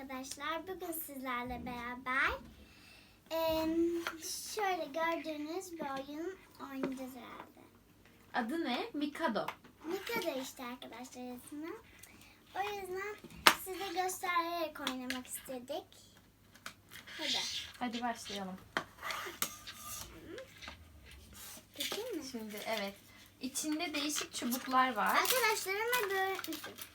arkadaşlar. Bugün sizlerle beraber eee, şöyle gördüğünüz bir oyun oynayacağız herhalde. Adı ne? Mikado. Mikado işte arkadaşlar ismi. O yüzden size göstererek oynamak istedik. Hadi. Hadi başlayalım. Peki mi? Şimdi evet. İçinde değişik çubuklar var. Arkadaşlar ama böyle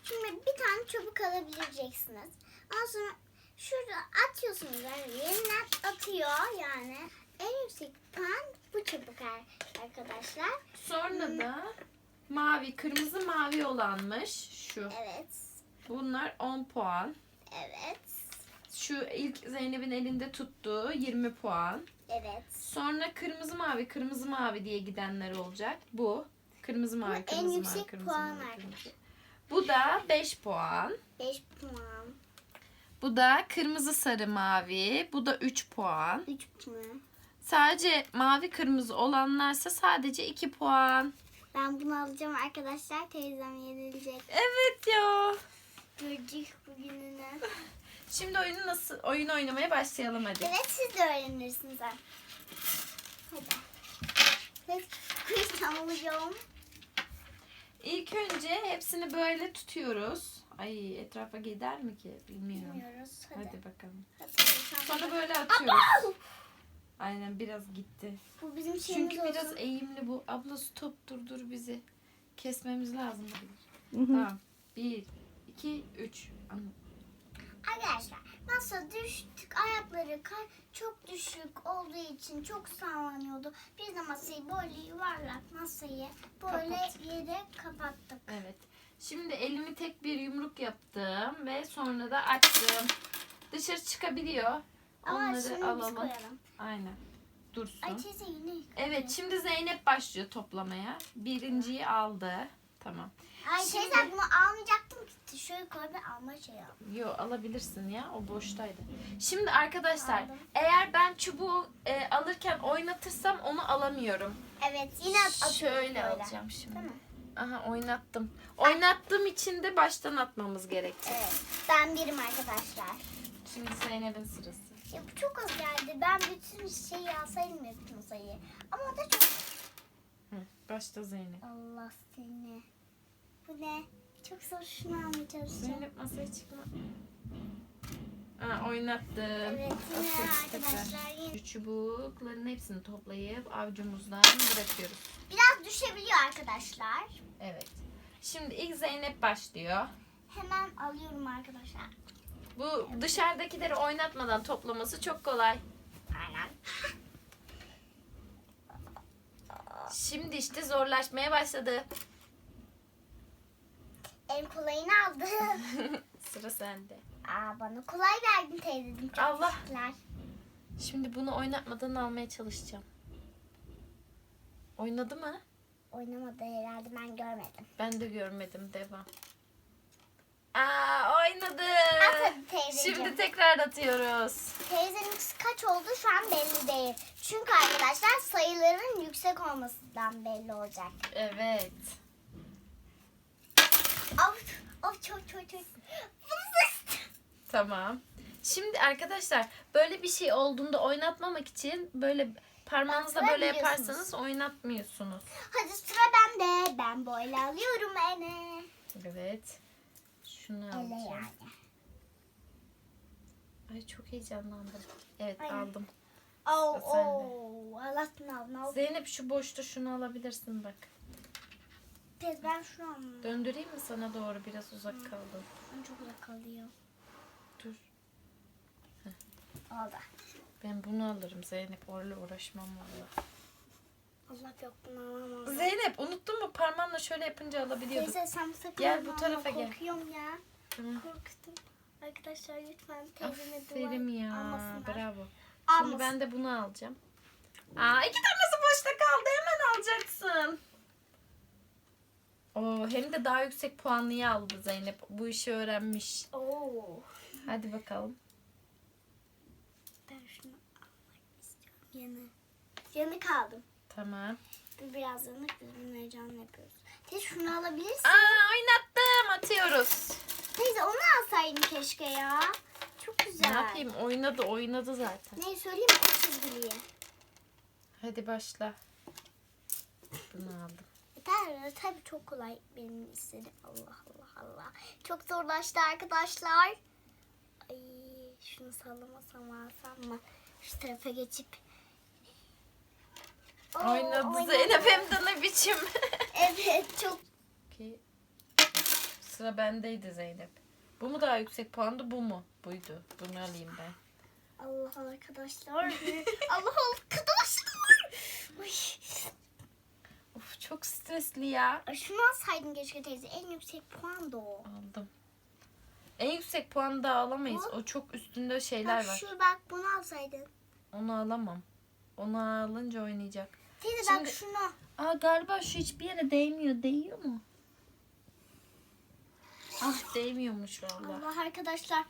Şimdi bir tane çubuk alabileceksiniz. Ondan sonra şurada atıyorsunuz yani yeniden atıyor yani. En yüksek puan bu çubuk ar- arkadaşlar. Sonra da mavi, kırmızı mavi olanmış şu. Evet. Bunlar 10 puan. Evet. Şu ilk Zeynep'in elinde tuttuğu 20 puan. Evet. Sonra kırmızı mavi, kırmızı mavi diye gidenler olacak. Bu. Kırmızı mavi, en kırmızı mavi, yüksek kırmızı puan mavi, kırmızı. Bu da 5 puan. 5 puan. Bu da kırmızı sarı mavi. Bu da 3 puan. 3 puan. Sadece mavi kırmızı olanlarsa sadece 2 puan. Ben bunu alacağım arkadaşlar. Teyzem yenilecek. Evet ya. Görecek bugününü. Şimdi oyunu nasıl oyun oynamaya başlayalım hadi. Evet siz de öğrenirsiniz. ha. Hadi. Evet. Alıyorum. İlk önce hepsini böyle tutuyoruz. Ay etrafa gider mi ki bilmiyorum. Bilmiyoruz. Hadi. Hadi bakalım. Hadi. Sonra böyle atıyoruz. Aynen biraz gitti. Bu bizim şeyimiz Çünkü biraz olsun. eğimli bu. Abla stop durdur bizi. Kesmemiz lazım. Tamam. Bir, iki, üç. Anladım. Arkadaşlar masa düştük ayakları ka- çok düşük olduğu için çok sallanıyordu. Biz de masayı böyle yuvarlak masayı böyle Kapattık. yere kapattık. Evet. Şimdi elimi tek bir yumruk yaptım ve sonra da açtım. Dışarı çıkabiliyor. Ama Onları alalım. koyalım. Aynen. Dursun. Ay teyze yine. Evet şimdi Zeynep başlıyor toplamaya. Birinciyi aldı. Tamam. Ay Şimdi- teyze bunu almayacaktım ki. Şöyle koy bir alma şey al. Yo alabilirsin ya o boştaydı. Şimdi arkadaşlar Aldım. eğer ben çubuğu e, alırken oynatırsam onu alamıyorum. Evet yine at atıyoruz Şöyle böyle. alacağım şimdi. Mi? Aha oynattım. Oynattığım için de baştan atmamız gerekecek. Evet. Ben birim arkadaşlar. Şimdi Zeynep'in sırası. Ya bu çok az geldi. Ben bütün şeyi alsaydım bütün sayıyı. Ama o da çok... Hı, başta Zeynep. Allah seni. Bu ne? Çok zor şunu almaya çalışacağım. Zeynep masaya çıkma. Aa, oynattım. Evet yine arkadaşlar. Şu çubukların hepsini toplayıp avcumuzdan bırakıyoruz. Biraz düşebiliyor arkadaşlar. Evet. Şimdi ilk Zeynep başlıyor. Hemen alıyorum arkadaşlar. Bu dışarıdakileri oynatmadan toplaması çok kolay. Aynen. Şimdi işte zorlaşmaya başladı. En kolayını aldım. Sıra sende. Aa bana kolay verdin teyzeciğim. Çok Allah. teşekkürler. Şimdi bunu oynatmadan almaya çalışacağım. Oynadı mı? Oynamadı herhalde ben görmedim. Ben de görmedim. Devam. Aa oynadı. At hadi teyzeciğim. Şimdi tekrar atıyoruz. Teyzenin kaç oldu şu an belli değil. Çünkü arkadaşlar sayıların yüksek olmasından belli olacak. Evet. Of of çok çok çok. Tamam. Şimdi arkadaşlar böyle bir şey olduğunda oynatmamak için böyle parmağınızla böyle Bastırabiliyorsunuz. yaparsanız oynatmıyorsunuz. Hadi sıra bende. Ben böyle alıyorum ene. Evet. Şunu Ele alacağım. yani. Ay çok heyecanlandım. Evet Aynen. aldım. Oo, Sıra sende. oo. Allah'tan aldın. aldın. Zeynep şu boşta şunu alabilirsin bak. Teyze ben şu an. Döndüreyim mi sana doğru biraz uzak kaldı. Ben çok uzak kalıyor. Dur. Oldu. Ben bunu alırım Zeynep. Orla uğraşmam valla. Allah yok bunu alamam. Zeynep unuttun mu parmağınla şöyle yapınca alabiliyorduk. Teyze sakın Gel bu tarafa gel. Korkuyorum ya. Tamam. Korktum. Arkadaşlar lütfen teyzeme Aferin dua ya. almasınlar. Bravo. Almasın. Şimdi ben de bunu alacağım. Aa iki tanesi boşta kaldı. Hemen alacaksın. Oo, hem de daha yüksek puanlıyı aldı Zeynep. Bu işi öğrenmiş. Oo. Hadi bakalım. Ben şunu almak istiyorum. Yanı. Yanı kaldım. Tamam. Biraz yanık biz bunu heyecanla yapıyoruz. Teyze şunu alabilirsin. Aa oynattım. Atıyoruz. Teyze onu alsaydın keşke ya. çok güzel. Ne yapayım? Oynadı oynadı zaten. Ne söyleyeyim mi? O. Hadi başla. Bunu aldım. Yeter, tabii çok kolay benim istediğim. Allah Allah Allah. Çok zorlaştı arkadaşlar. Ay şunu sallamasam alsam mı? Şu tarafa geçip. Oynadı. Zeynep hem de ne biçim. Evet çok. Ki sıra bendeydi Zeynep. Bu mu daha yüksek puandı bu mu? Buydu. Bunu alayım ben. Allah arkadaşlar. Allah arkadaşlar. Uy. Of çok stresli ya. Şunu alsaydın keşke teyze. En yüksek puan da o. Aldım. En yüksek puanı da alamayız. O çok üstünde şeyler Bak var. şu bak bunu alsaydın. Onu alamam. Onu alınca oynayacak. Teyze Şimdi- bak şunu. Aa galiba şu hiçbir yere değmiyor. Değiyor mu? Ah değmiyormuş valla. Allah arkadaşlar.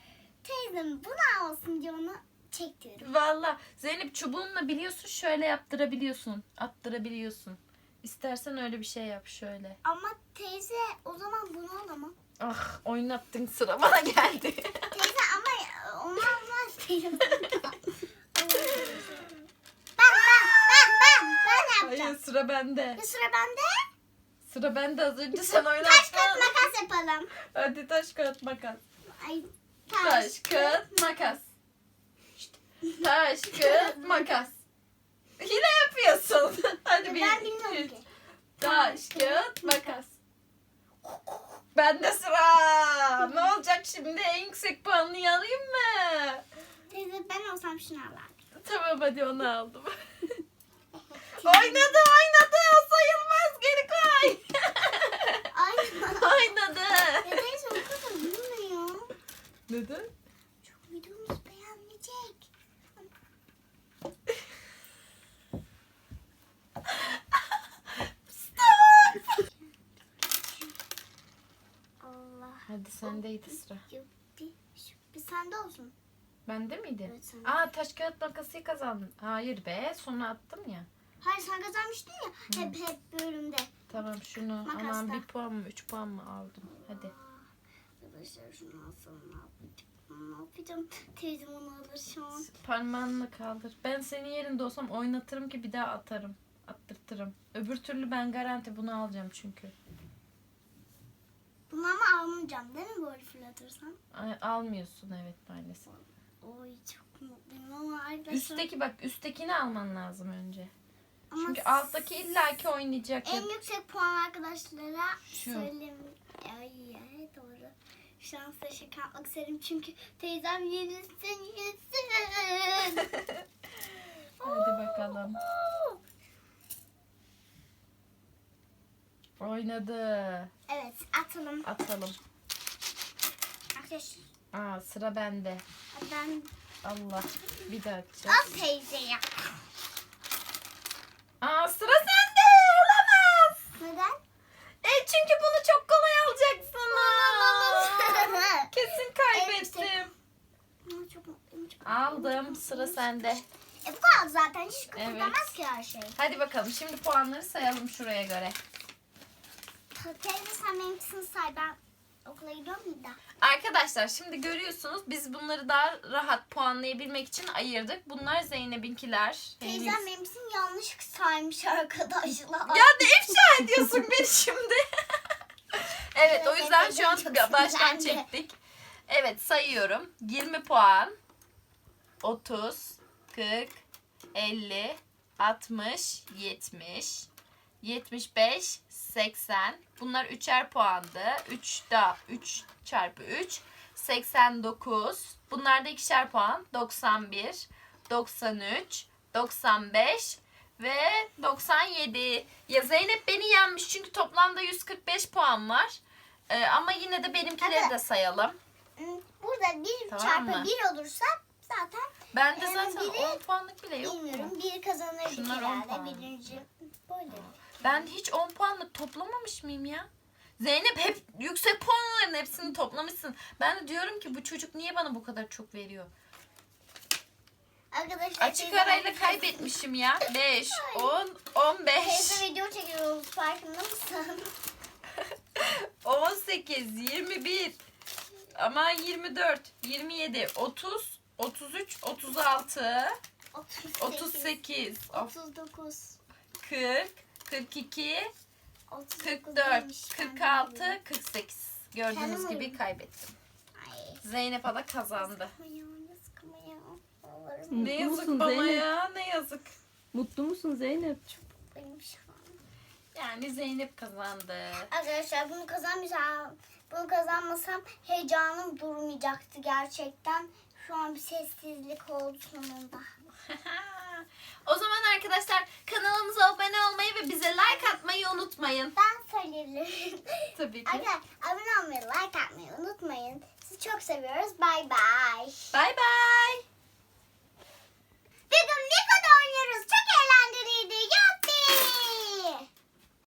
Teyzem bunu alsın diye onu çekiyorum. Valla Zeynep çubuğunla biliyorsun şöyle yaptırabiliyorsun. Attırabiliyorsun. İstersen öyle bir şey yap şöyle. Ama teyze o zaman bunu alamam. Ah oynattın sıra bana geldi. Teyze ama onu almaz teyze. ben ben ben ben ben Hayır yapacağım. sıra bende. Bir sıra bende. Sıra bende az önce sen Taş kağıt oynattın. makas yapalım. Hadi taş kağıt makas. Ay Taş kağıt makas. Taş kağıt makas. Yine yapıyorsun. Hadi bir, Ben bilmiyorum ki. Taş kağıt makas. Bende sıra. Ne olacak şimdi? En yüksek puanlıyı alayım mı? Teyze ben olsam şunu alardım. Tamam hadi onu aldım. oynadı oynadı. O sayılmaz. Geri koy. Oynadı. Ya teyze o kadar bilmiyor. Neden? Çok videomuz beğenmeyecek. Allah. Hadi sendeydi sıra. Bir sende olsun. Bende miydi? Evet sende. Aa taş kağıt makası kazandın. Hayır be sona attım ya. Hayır sen kazanmıştın ya hep hep bölümde. Tamam şunu Makasla. aman bir puan mı üç puan mı aldım. Hadi. Arkadaşlar şunu alsam ne yapacağım? Ne yapacağım? Teyzem onu alır şu an. Parmağınla kaldır. Ben senin yerinde olsam oynatırım ki bir daha atarım. Attırtırım. Öbür türlü ben garanti bunu alacağım çünkü. Bunu ama almayacağım değil mi böyle fırlatırsan? Ay, almıyorsun evet maalesef. Oy çok mutluyum ama arkadaşlar. Üstteki bak üsttekini alman lazım önce. Ama Çünkü alttaki illaki oynayacak. En yüksek puan arkadaşlara Şu. söyleyeyim. Ay ay, doğru. Şu an size şaka yapmak isterim çünkü teyzem yenilsin yenilsin. Hadi bakalım. Oynadı. Evet atalım. Atalım. Arkadaşlar Aa sıra bende. ben Allah. Bir daha atacağım. al teyzeye. Aa sıra sende. Olamaz. Neden? E çünkü bunu çok kolay alacaksın. Kesin kaybettim. Ama çok mutluyum. Çok Aldım. Sıra sende. E bu kadar zaten hiç kıpırdamaz Evet. ki her şey. Hadi bakalım şimdi puanları sayalım şuraya göre. Teyze sen benimkisini say ben okula gidiyorum da. Arkadaşlar şimdi görüyorsunuz biz bunları daha rahat puanlayabilmek için ayırdık. Bunlar Zeynep'inkiler. Teyzem benimkisini yanlış saymış arkadaşlar. Ya ne ifşa ediyorsun beni şimdi? evet o yüzden şu an baştan çektik. Evet sayıyorum. 20 puan. 30, 40, 50, 60, 70, 75, 80. Bunlar üçer puandı. 3 da 3 çarpı 3. 89. Bunlar da ikişer puan. 91, 93, 95 ve 97. Ya Zeynep beni yenmiş çünkü toplamda 145 puan var. Ee, ama yine de benimkileri Hadi. de sayalım. Burada bir Tamam çarpı mı? bir olursa zaten Bende Ee, zaten biri- 10 puanlık bile yok. bilmiyorum bir kazanırdık Şunlar on herhalde puan. birinci. Böyle. Ben hiç 10 puanlık toplamamış mıyım ya? Zeynep hep yüksek puanların hepsini toplamışsın. Ben de diyorum ki bu çocuk niye bana bu kadar çok veriyor? Arkadaşlar Açık teyze- arayla kaybetmişim ya. 5, 10, 15, Teyze video çekiyoruz farkında mısın? 18, 21. ama 24, 27, 30, 33, 36, 38, 38, of, 39, 40, 42, 39 44, demiş, ben 46, bilmiyorum. 48. Gördüğünüz gibi kaybettim. Ay. Zeynep Ala kazandı. Ne yazık musun bana Zeynep? ya ne yazık. Mutlu musun Zeynep? Benim şu an. Yani Zeynep kazandı. Arkadaşlar bunu kazanmayacağım. Bunu kazanmasam heyecanım durmayacaktı gerçekten. Şu an bir sessizlik oldu sonunda. o zaman arkadaşlar kanalımıza abone olmayı ve bize like atmayı unutmayın. Ben söylerim. Tabii ki. Arkadaşlar abone olmayı, like atmayı unutmayın. Sizi çok seviyoruz. Bay bay. Bye bye. Bugün Lego'da oynuyoruz. Çok eğlenceliydi. Yuppi.